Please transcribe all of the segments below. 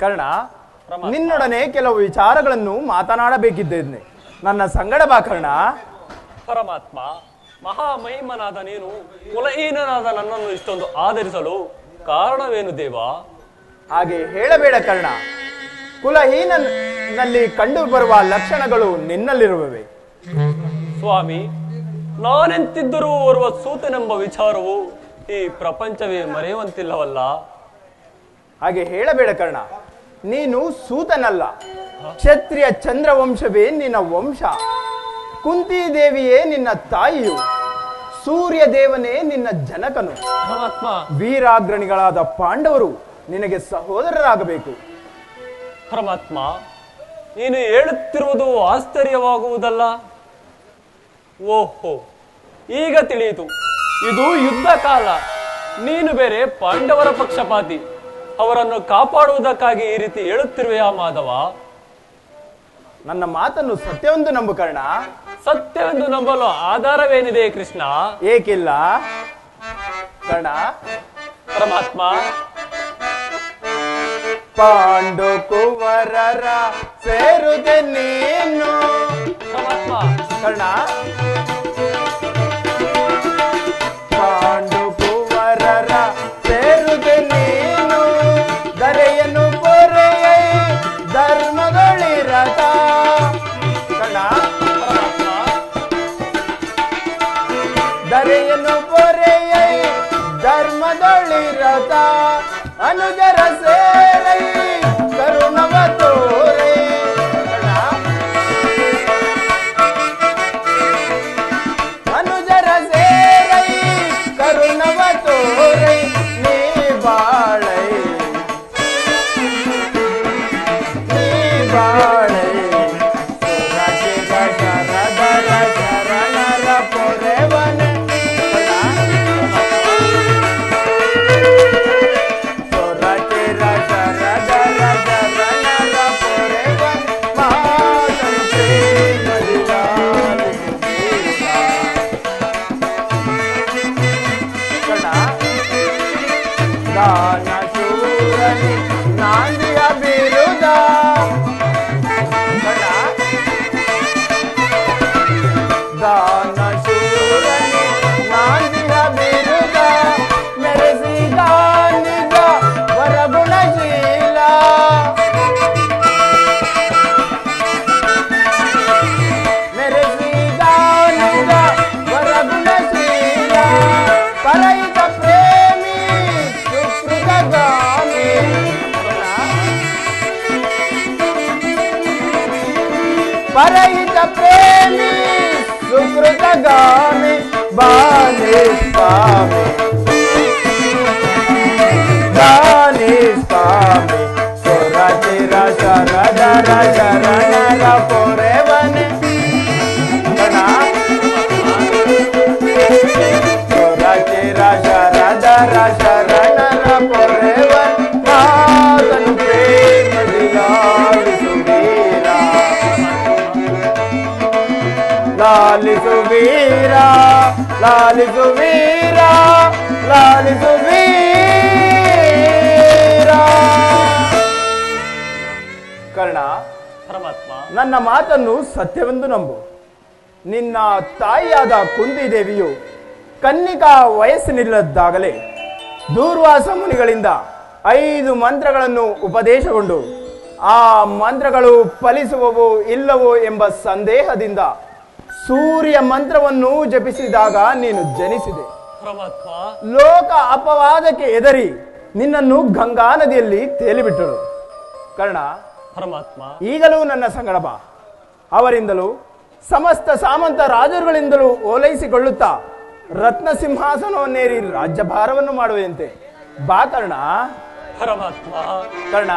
ಕರ್ಣ ನಿನ್ನೊಡನೆ ಕೆಲವು ವಿಚಾರಗಳನ್ನು ಮಾತನಾಡಬೇಕಿದ್ದೇನೆ. ನನ್ನ ಸಂಗಡ ಬಾ ಕರ್ಣ. ಪರಮಾತ್ಮ ಮಹಾಮಹಿಮನಾದ ನೀನು ಕುಲಹೀನನಾದ ನನ್ನನ್ನು ಇಷ್ಟೊಂದು ಆಧರಿಸಲು ಕಾರಣವೇನು ದೇವ? ಹಾಗೆ ಹೇಳಬೇಡ ಕರ್ಣ. ಕುಲಹೀನಲ್ಲಿ ಕಂಡು ಬರುವ ಲಕ್ಷಣಗಳು ನಿನ್ನಲ್ಲಿರುವವೆ. ಸ್ವಾಮಿ ನಾನೆಂತಿದ್ದರೂ ಓರ್ವ ಸೂತನೆಂಬ ವಿಚಾರವು ಈ ಪ್ರಪಂಚವೇ ಮರೆಯುವಂತಿಲ್ಲವಲ್ಲ? ಹಾಗೆ ಹೇಳಬೇಡ ಕರ್ಣ. ನೀನು ಸೂತನಲ್ಲ. ಕ್ಷತ್ರಿಯ ಚಂದ್ರವಂಶವೇ ನಿನ್ನ ವಂಶ. ಕುಂತಿ ದೇವಿಯೇ ನಿನ್ನ ತಾಯಿಯು. ಸೂರ್ಯ ದೇವನೇ ನಿನ್ನ ಜನಕನು. ಪರಮಾತ್ಮ ವೀರಾಗ್ರಣಿಗಳಾದ ಪಾಂಡವರು ನಿನಗೆ ಸಹೋದರರಾಗಬೇಕು. ಪರಮಾತ್ಮ ನೀನು ಹೇಳುತ್ತಿರುವುದು ಆಶ್ಚರ್ಯವಾಗುವುದಲ್ಲ? ಓಹೋ ಈಗ ತಿಳಿಯಿತು. ಇದು ಯುದ್ಧ ಕಾಲ ನೀನು ಬೇರೆ ಪಾಂಡವರ ಪಕ್ಷಪಾತಿ. ಅವರನ್ನು ಕಾಪಾಡುವುದಕ್ಕಾಗಿ ಈ ರೀತಿ ಹೇಳುತ್ತಿರುವೆಯಾ ಮಾಧವ? ನನ್ನ ಮಾತನ್ನು ಸತ್ಯವೆಂದು ನಂಬು ಕರ್ಣ. ಸತ್ಯವೆಂದು ನಂಬಲು ಆಧಾರವೇನಿದೆ ಕೃಷ್ಣ? ಏಕಿಲ್ಲ. ಕರ್ಣ. ಪರಮಾತ್ಮ. ಪಾಂಡು ಕುವರರ ಸೇರುದೆ ನೀನು. ಪರಮಾತ್ಮ. ಕರ್ಣ. ಕರ್ಣ ಪರಮಾತ್ಮ ದರೆಯನ್ನು ಪೊರೆಯ ಧರ್ಮದೊಳಿರತ ಅನುಜರ ಸೇರೈ का प्रेमी शुक्र का गाने बाने पावे ಲಾಲಿಸು ವೀರ ಲಾಲಿಸು ವೀರ ಕರ್ಣ ಪರಮಾತ್ಮ. ನನ್ನ ಮಾತನ್ನು ಸತ್ಯವೆಂದು ನಂಬು. ನಿನ್ನ ತಾಯಿಯಾದ ಕುಂದಿ ದೇವಿಯು ಕನ್ನಿಕಾ ವಯಸ್ಸಿನಿಲ್ಲದ್ದಾಗಲೇ ದೂರ್ವಾಸ ಮುನಿಗಳಿಂದ ಐದು ಮಂತ್ರಗಳನ್ನು ಉಪದೇಶಗೊಂಡು ಆ ಮಂತ್ರಗಳು ಫಲಿಸುವವೋ ಇಲ್ಲವೋ ಎಂಬ ಸಂದೇಹದಿಂದ ಸೂರ್ಯ ಮಂತ್ರವನ್ನು ಜಪಿಸಿದಾಗ ನೀನು ಜನಿಸಿದೆ. ಲೋಕ ಅಪವಾದಕ್ಕೆ ಎದರಿ ನಿನ್ನನ್ನು ಗಂಗಾ ನದಿಯಲ್ಲಿ ತೇಲಿಬಿಟ್ಟರು. ಕರ್ಣ ಪರಮಾತ್ಮ ಈಗಲೂ ನನ್ನ ಸಂಗಡ ಬಾ. ಅವರಿಂದಲೂ ಸಮಸ್ತ ಸಾಮಂತ ರಾಜರುಗಳಿಂದಲೂ ಓಲೈಸಿಕೊಳ್ಳುತ್ತಾ ರತ್ನ ಸಿಂಹಾಸನವನ್ನೇರಿ ರಾಜ್ಯಭಾರವನ್ನು ಮಾಡುವೆಯಂತೆ. ಬಾ ಕರ್ಣ. ಪರಮಾತ್ಮ ಕರ್ಣ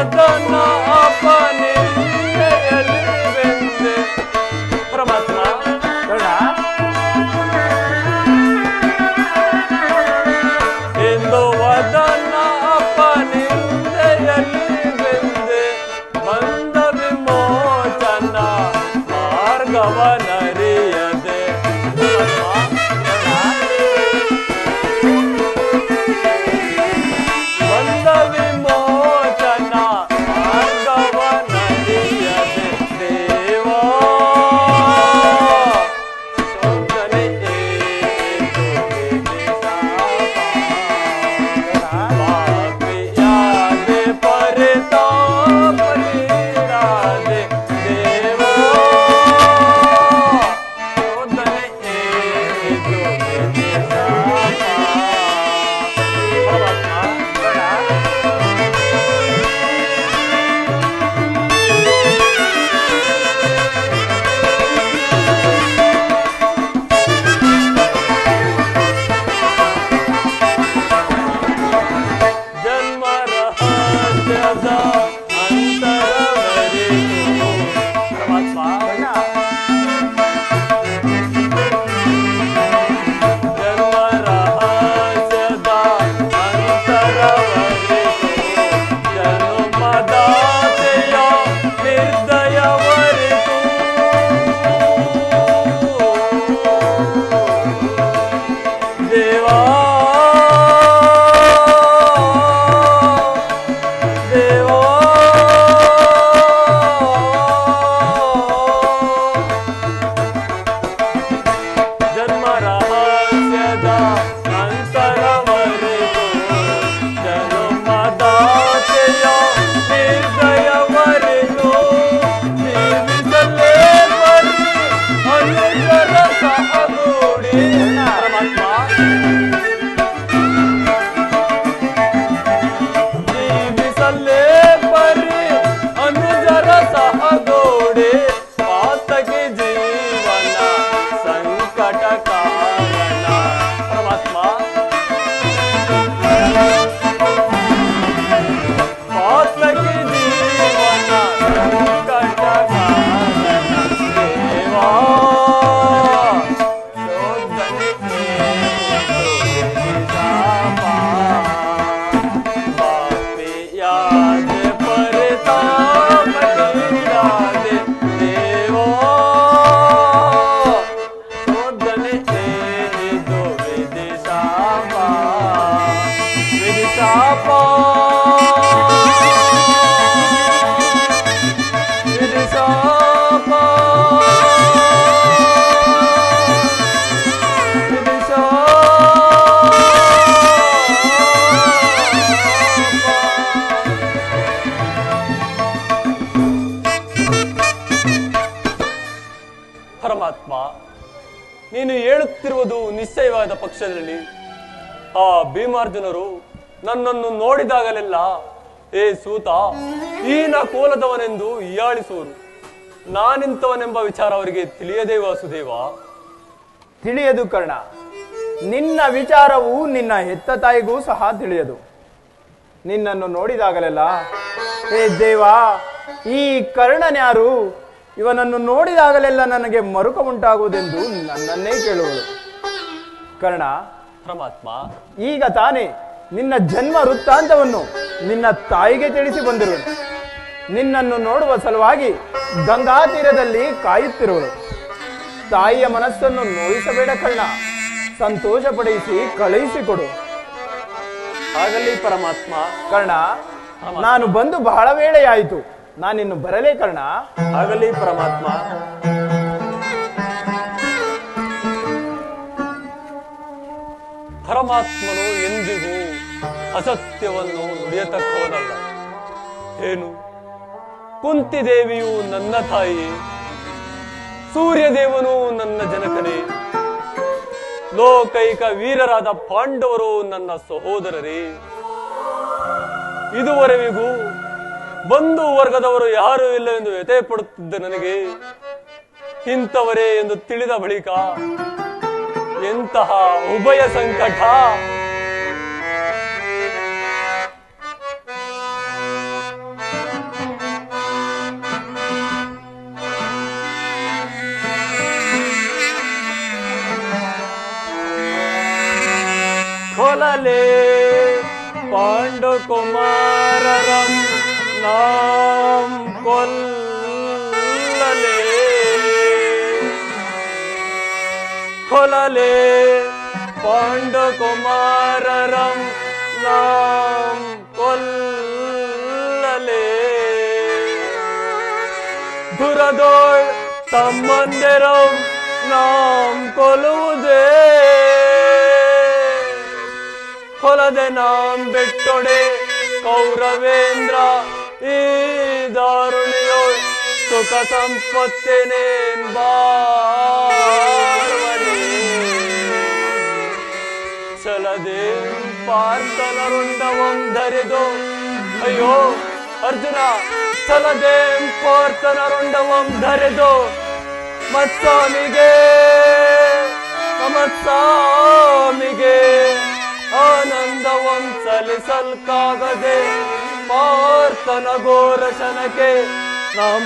ಎಂದು ನಿಶ್ಚಯವಾದ ಪಕ್ಷದಲ್ಲಿ ಆ ಭೀಮಾರ್ಜುನರು ನನ್ನನ್ನು ನೋಡಿದಾಗಲೆಲ್ಲ, ಏ ಸೂತ, ಈನ ಕೋಲದವನೆಂದು ಹೀಯಾಳಿಸುವರು. ನಾನಿಂತವನೆಂಬ ವಿಚಾರ ಅವರಿಗೆ ತಿಳಿಯದೇ ವಾಸುದೇವ? ತಿಳಿಯದು ಕರ್ಣ. ನಿನ್ನ ವಿಚಾರವು ನಿನ್ನ ಹೆತ್ತ ತಾಯಿಗೂ ಸಹ ತಿಳಿಯದು. ನಿನ್ನನ್ನು ನೋಡಿದಾಗಲೆಲ್ಲ, ಏ ದೇವ, ಈ ಕರ್ಣನ್ಯಾರು ಇವನನ್ನು ನೋಡಿದಾಗಲೆಲ್ಲ ನನಗೆ ಮರುಕ ಉಂಟಾಗುವುದೆಂದು ನನ್ನನ್ನೇ ಕೇಳುವಳು. ಕರ್ಣ. ಪರಮಾತ್ಮ. ಈಗ ತಾನೇ ನಿನ್ನ ಜನ್ಮ ವೃತ್ತಾಂತವನ್ನು ನಿನ್ನ ತಾಯಿಗೆ ತಿಳಿಸಿ ಬಂದಿರುವನು. ನಿನ್ನನ್ನು ನೋಡುವ ಸಲುವಾಗಿ ಗಂಗಾ ತೀರದಲ್ಲಿ ಕಾಯುತ್ತಿರುವಳು ತಾಯಿಯ ಮನಸ್ಸನ್ನು ನೋಯಿಸಬೇಡ ಕರ್ಣ. ಸಂತೋಷ ಪಡಿಸಿ ಕಳುಹಿಸಿಕೊಡು. ಆಗಲಿ ಪರಮಾತ್ಮ. ಕರ್ಣ ನಾನು ಬಂದು ಬಹಳ ವೇಳೆಯಾಯಿತು. ನಾನಿನ್ನು ಬರಲೇ ಕರ್ಣ. ಆಗಲಿ ಪರಮಾತ್ಮ. ಪರಮಾತ್ಮನು ಎಂದಿಗೂ ಅಸತ್ಯವನ್ನು ನುಡಿಯತಕ್ಕವನಲ್ಲ. ಏನು? ಕುಂತಿದೇವಿಯು ನನ್ನ ತಾಯಿ ಸೂರ್ಯದೇವನು ನನ್ನ ಜನಕನೇ? ಲೋಕೈಕ ವೀರರಾದ ಪಾಂಡವರು ನನ್ನ ಸಹೋದರರೇ? ಇದುವರೆವಿಗೂ ಬಂಧು ವರ್ಗದವರು ಯಾರು ಇಲ್ಲ ಎಂದು ವ್ಯಥೆ ಪಡುತ್ತಿದ್ದ ನನಗೆ ಇಂಥವರೇ ಎಂದು ತಿಳಿದ ಬಳಿಕ ಎಂತಹ ಉಭಯ ಸಂಕಟ ಕೊಲಲೆ ಪಾಂಡು ಕುಮಾರರಂ ಕೊಲಲೆ ಪಾಂಡು ಕುಮಾರರಂ ನಾಂ ಕೊಲ್ಲಲೆ. ದುರದೋಳ್ ತಮ್ಮಂದಿರಂ ನಾಂ ಕೊಲ್ಲುವುದೇ ಕೊಲದೆ ನಾಂ ಬಿಟ್ಟೊಡೆ ಕೌರವೇಂದ್ರ ಈ ದಾರುಣಿಯೋಳ್ ಸುಖ ಸಂಪತ್ತಿನೇನ್ ಬಾಳ್ವನೆ ಚಲದೆ ಪಾರ್ಥನರುಂಡವಂ ಅಯ್ಯೋ ಅರ್ಜುನ ಸಲದೆ ಪಾರ್ಥನರುಂಡವಂ ಧರಿದು ಮತ್ಸ್ವಾಮಿಗೆ ಆನಂದವಂ ಸಲಿಸಲ್ಕಾಗದೆ ಪಾರ್ಥನ ಘೋರ ಶನಕ್ಕೆ ನಾಂ